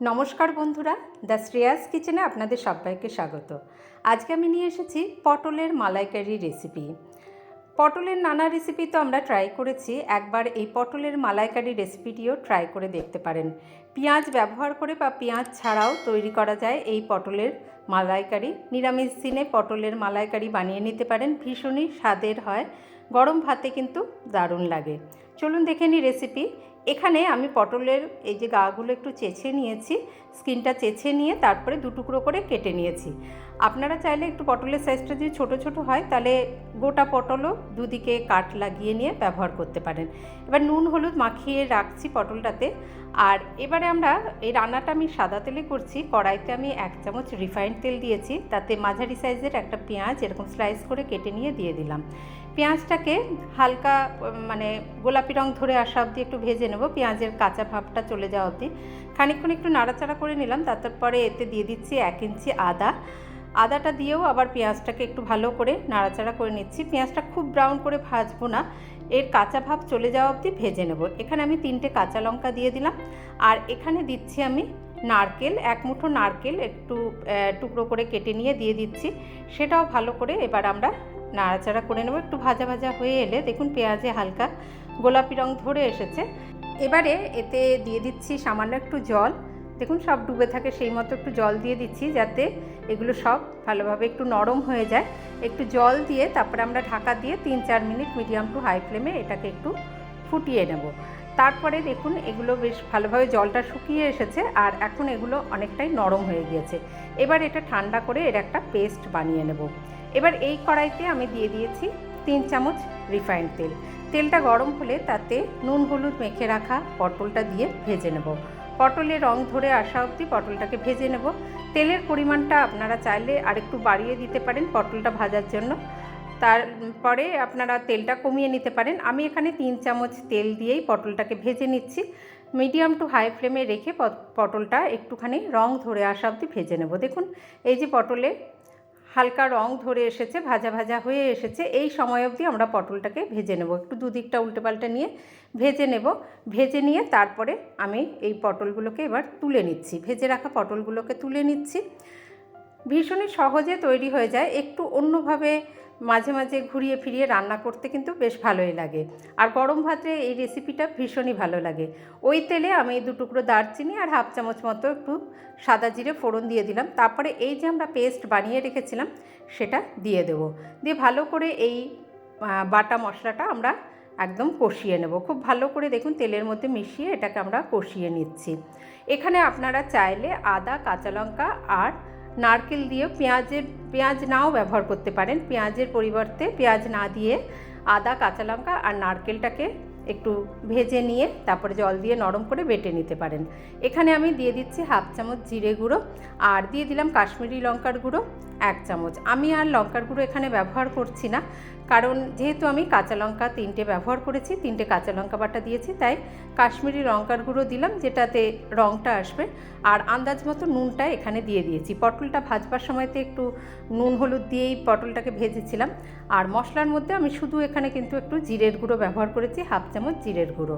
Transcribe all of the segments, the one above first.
নমস্কার বন্ধুরা, দ্য শ্রেয়াস কিচেনে আপনাদের সবাইকে স্বাগত। আজকে আমি নিয়ে এসেছি পটলের মালাইকারি রেসিপি। পটলের নানা রেসিপি তো আমরা ট্রাই করেছি, একবার এই পটলের মালাইকারি রেসিপিটিও ট্রাই করে দেখতে পারেন। পেঁয়াজ ব্যবহার করে বা পেঁয়াজ ছাড়াও তৈরি করা যায় এই পটলের মালাইকারি। নিরামিষ দিনে পটলের মালাইকারি বানিয়ে নিতে পারেন, ভীষণই স্বাদের হয়। গরম ভাতে কিন্তু দারুণ লাগে। চলুন দেখে নিই রেসিপি এখানে আমি পটলের এই যে গাগুলো একটু চেঁচে নিয়েছি, স্কিনটা চেঁচে নিয়ে তারপরে দু টুকরো করে কেটে নিয়েছি। আপনারা চাইলে একটু পটলের সাইজটা যদি ছোট ছোট হয়, তাহলে গোটা পটলও দুদিকে কাট লাগিয়ে নিয়ে ব্যবহার করতে পারেন। এবার নুন, হলুদ মাখিয়ে রাখছি পটলটাতে। আর এবারে আমরা এই রান্নাটা আমি সাদা তেলে করছি, কড়াইতে আমি এক চামচ রিফাইন্ড তেল দিয়েছি, তাতে মাঝারি সাইজের একটা পেঁয়াজ এরকম স্লাইস করে কেটে নিয়ে দিয়ে দিলাম। পেঁয়াজটাকে হালকা মানে গোলাপি রং ধরে আসা অবধি একটু ভেজে নেব। পেঁয়াজের কাঁচা ভাবটা চলে যাওয়া অবধি। খানিকক্ষণ একটু নাড়াচাড়া করে নিলাম, তারপরে এতে দিয়ে দিচ্ছি এক ইঞ্চি আদা। আদাটা দিয়েও আবার পেঁয়াজটাকে একটু ভালো করে নাড়াচাড়া করে নিচ্ছি। পেঁয়াজটা খুব ব্রাউন করে ভাজবো না, এর কাঁচা ভাব চলে যাওয়া অবধি ভেজে নেব। এখানে আমি তিনটে কাঁচা লঙ্কা দিয়ে দিলাম। আর এখানে দিচ্ছি আমি নারকেল, এক মুঠো নারকেল একটু টুকরো করে কেটে নিয়ে দিয়ে দিচ্ছি। সেটাও ভালো করে এবার আমরা নাড়াচাড়া করে নেব। একটু ভাজা ভাজা হয়ে এলে দেখুন পেঁয়াজে হালকা গোলাপি রং ধরে এসেছে। এবারে এতে দিয়ে দিচ্ছি সামান্য একটু জল। দেখুন সব ডুবে থাকে, সেই মতো একটু জল দিয়ে দিচ্ছি যাতে এগুলো সব ভালোভাবে একটু নরম হয়ে যায়। একটু জল দিয়ে তারপরে আমরা ঢাকা দিয়ে তিন চার মিনিট মিডিয়াম টু হাই ফ্লেমে এটাকে একটু ফুটিয়ে নেব। তারপরে দেখুন, এগুলো বেশ ভালোভাবে জলটা শুকিয়ে এসেছে আর এখন এগুলো অনেকটাই নরম হয়ে গিয়েছে। এবার এটা ঠান্ডা করে এর একটা পেস্ট বানিয়ে নেব। এবার এই কড়াইতে আমি দিয়ে দিয়েছি তিন চামচ রিফাইন্ড তেল। তেলটা গরম হলে তাতে নুন, হলুদ মেখে রাখা পটলটা দিয়ে ভেজে নেব। পটলের রং ধরে আসা অবধি পটলটাকে ভেজে নেব। তেলের পরিমাণটা আপনারা চাইলে আরেকটু বাড়িয়ে দিতে পারেন পটলটা ভাজার জন্য। তারপরে আপনারা তেলটা কমিয়ে নিতে পারেন। আমি এখানে তিন চামচ তেল দিয়েই পটলটাকে ভেজে নিচ্ছি। মিডিয়াম টু হাই ফ্লেমে রেখে পট- পটলটা একটুখানি রং ধরে আসা অবধি ভেজে নেব। দেখুন, এই যে পটলে হালকা রং ধরে এসেছে, ভাজা ভাজা হয়ে এসেছে, এই সময় অবধি আমরা পটলটাকে ভেজে নেব। একটু দুদিকটা উল্টে পাল্টে নিয়ে ভেজে নেব। ভেজে নিয়ে তারপরে আমি এই পটলগুলোকে এবার তুলে নিচ্ছি। ভেজে রাখা পটলগুলোকে তুলে নিচ্ছি। ভীষণই সহজে তৈরি হয়ে যায়। একটু অন্যভাবে মাঝে মাঝে ঘুরিয়ে ফিরিয়ে রান্না করতে কিন্তু বেশ ভালোই লাগে। আর গরম ভাতে এই রেসিপিটা ভীষণই ভালো লাগে। ওই তেলে আমি দু টুকরো দারচিনি আর হাফ চামচ মতো একটু সাদা জিরে ফোড়ন দিয়ে দিলাম। তারপরে এই যে আমরা পেস্ট বানিয়ে রেখেছিলাম, সেটা দিয়ে দেব। দিয়ে ভালো করে এই বাটা মশলাটা আমরা একদম কষিয়ে নেব। খুব ভালো করে দেখুন তেলের মধ্যে মিশিয়ে এটাকে আমরা কষিয়ে নিচ্ছি। এখানে আপনারা চাইলে আদা, কাঁচা লঙ্কা আর নারকেল দিয়ে পেঁয়াজের, পেঁয়াজ নাও ব্যবহার করতে পারেন। পেঁয়াজের পরিবর্তে পেঁয়াজ না দিয়ে আদা, কাঁচা লঙ্কা আর নারকেলটাকে একটু ভেজে নিয়ে তারপরে জল দিয়ে নরম করে বেটে নিতে পারেন। এখানে আমি দিয়ে দিচ্ছি হাফ চামচ জিরে গুঁড়ো আর দিয়ে দিলাম কাশ্মীরি লঙ্কার গুঁড়ো। এক চামচ। আমি আর লঙ্কার গুঁড়ো এখানে ব্যবহার করছি না, কারণ যেহেতু আমি কাঁচা লঙ্কা তিনটে ব্যবহার করেছি, তিনটে কাঁচা লঙ্কা বাটা দিয়েছি, তাই কাশ্মীরি লঙ্কার গুঁড়ো দিলাম, যেটাতে রঙটা আসবে। আর আন্দাজ মতো নুনটা এখানে দিয়ে দিয়েছি। পটলটা ভাজবার সময়তে একটু নুন হলুদ দিয়েই পটলটাকে ভেজেছিলাম। আর মশলার মধ্যে আমি শুধু এখানে কিন্তু একটু জিরের গুঁড়ো ব্যবহার করেছি, হাফ চামচ জিরের গুঁড়ো।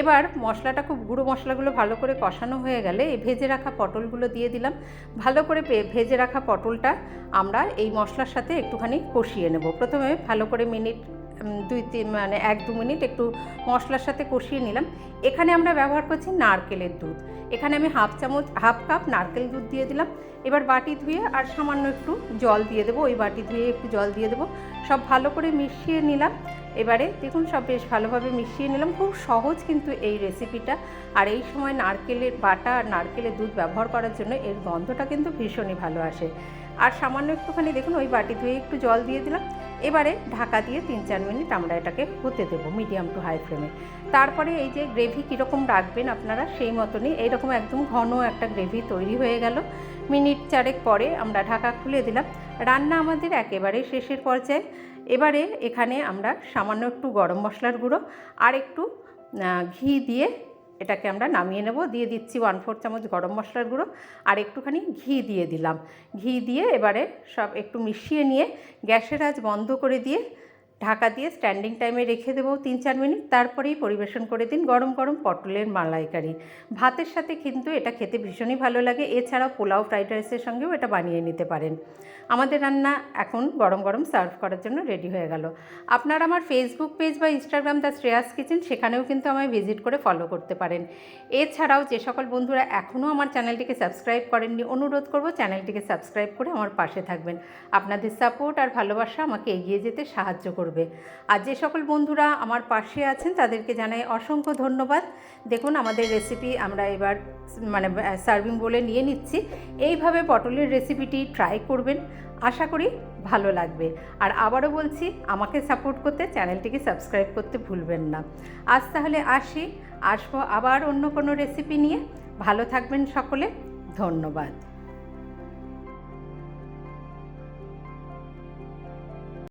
এবার মশলাটা খুব, গুঁড়ো মশলাগুলো ভালো করে কষানো হয়ে গেলে এই ভেজে রাখা পটলগুলো দিয়ে দিলাম। ভালো করে ভেজে রাখা পটলটা আমরা এই মশলার সাথে একটুখানি কষিয়ে নেব। প্রথমে ভালো করে মিনিট দুই তিন মানে এক দু মিনিট একটু মশলার সাথে কষিয়ে নিলাম। এখানে আমরা ব্যবহার করছি নারকেলের দুধ। এখানে আমি হাফ চামচ, হাফ কাপ নারকেল দুধ দিয়ে দিলাম। এবার বাটি ধুয়ে আর সামান্য একটু জল দিয়ে দেবো। ওই বাটি ধুয়ে একটু জল দিয়ে দেবো। সব ভালো করে মিশিয়ে নিলাম। এবারে দেখুন, সব বেশ ভালোভাবে মিশিয়ে নিলাম। খুব সহজ কিন্তু এই রেসিপিটা আর এই সময় নারকেলের বাটা আর নারকেলের দুধ ব্যবহার করার জন্য এর গন্ধটা কিন্তু ভীষণই ভালো আসে। আর সামান্য একটুখানি দেখুন, ওই বাটি ধুয়ে একটু জল দিয়ে দিলাম। এবারে ঢাকা দিয়ে তিন চার মিনিট আমরা এটাকে হতে দেবো মিডিয়াম টু হাই ফ্লেমে। তারপরে এই যে গ্রেভি কীরকম রাখবেন আপনারা, সেই মতনই এইরকম একদম ঘন একটা গ্রেভি তৈরি হয়ে গেল। মিনিট চারেক পরে আমরা ঢাকা খুলে দিলাম। রান্না আমাদের একেবারে শেষের পর্যায়ে। এবারে এখানে আমরা সামান্য একটু গরম মশলার গুঁড়ো আর একটু ঘি দিয়ে এটাকে আমরা নামিয়ে নেব। দিয়ে দিচ্ছি ওয়ান ফোর চামচ গরম মশলার গুঁড়ো আর একটুখানি ঘি দিয়ে দিলাম। ঘি দিয়ে এবারে সব একটু মিশিয়ে নিয়ে গ্যাসের আজ বন্ধ করে দিয়ে ঢাকা দিয়ে স্ট্যান্ডিং টাইমে রেখে দেবো তিন চার মিনিট, তারপরেই পরিবেশন করে দিন গরম গরম পটলের মালাইকারি। ভাতের সাথে কিন্তু এটা খেতে ভীষণই ভালো লাগে, এছাড়াও পোলাও, ফ্রাইড রাইসের সঙ্গেও এটা বানিয়ে নিতে পারেন। আমাদের রান্না এখন গরম গরম সার্ভ করার জন্য রেডি হয়ে গেল। আপনারা আমার ফেসবুক পেজ বা ইনস্টাগ্রাম দ্য শ্রেয়াস কিচেন সেখানেও কিন্তু আমায় ভিজিট করে ফলো করতে পারেন। এছাড়াও যে সকল বন্ধুরা এখনও আমার চ্যানেলটিকে সাবস্ক্রাইব করেননি, অনুরোধ করব চ্যানেলটিকে সাবস্ক্রাইব করে আমার পাশে থাকবেন। আপনাদের সাপোর্ট আর ভালোবাসা আমাকে এগিয়ে যেতে সাহায্য করবে। আর যে সকল বন্ধুরা আমার পাশে আছেন, তাদেরকে জানাই অসংখ্য ধন্যবাদ। দেখুন, আমাদের রেসিপি আমরা এবার মানে সার্ভিং বলে নিয়ে নিচ্ছি। এইভাবে পটলের রেসিপিটি ট্রাই করবেন। আশা করি ভালো লাগবে। আর আবারও বলছি, আমাকে সাপোর্ট করতে চ্যানেলটিকে সাবস্ক্রাইব করতে ভুলবেন না। আজ তাহলে আসি। আসব আবার অন্য কোনো রেসিপি নিয়ে। ভালো থাকবেন সকলে। ধন্যবাদ।